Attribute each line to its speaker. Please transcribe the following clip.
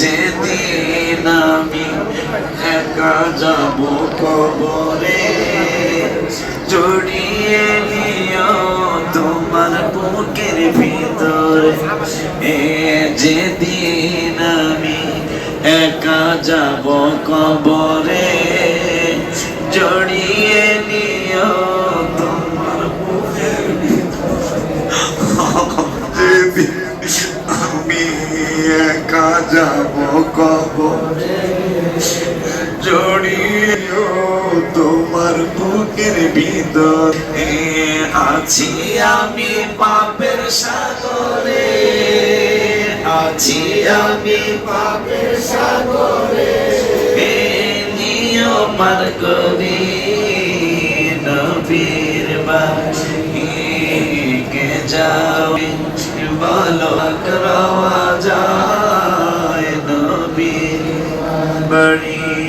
Speaker 1: যেদিন আমি একা যাব কবরে জড়িয়ে নিও তোমার বুকের ভিতরে এ যেদিন আমি একা যাব কবরে জড়িয়ে
Speaker 2: যাব কবরে
Speaker 1: জড়িয়ে তোমার বুকের ভিতরে। আছি আমি পাপের সাগরে, আছি আমি পাপের সাগরে। নিয়মার নবীর বাহিকে যাও। burning.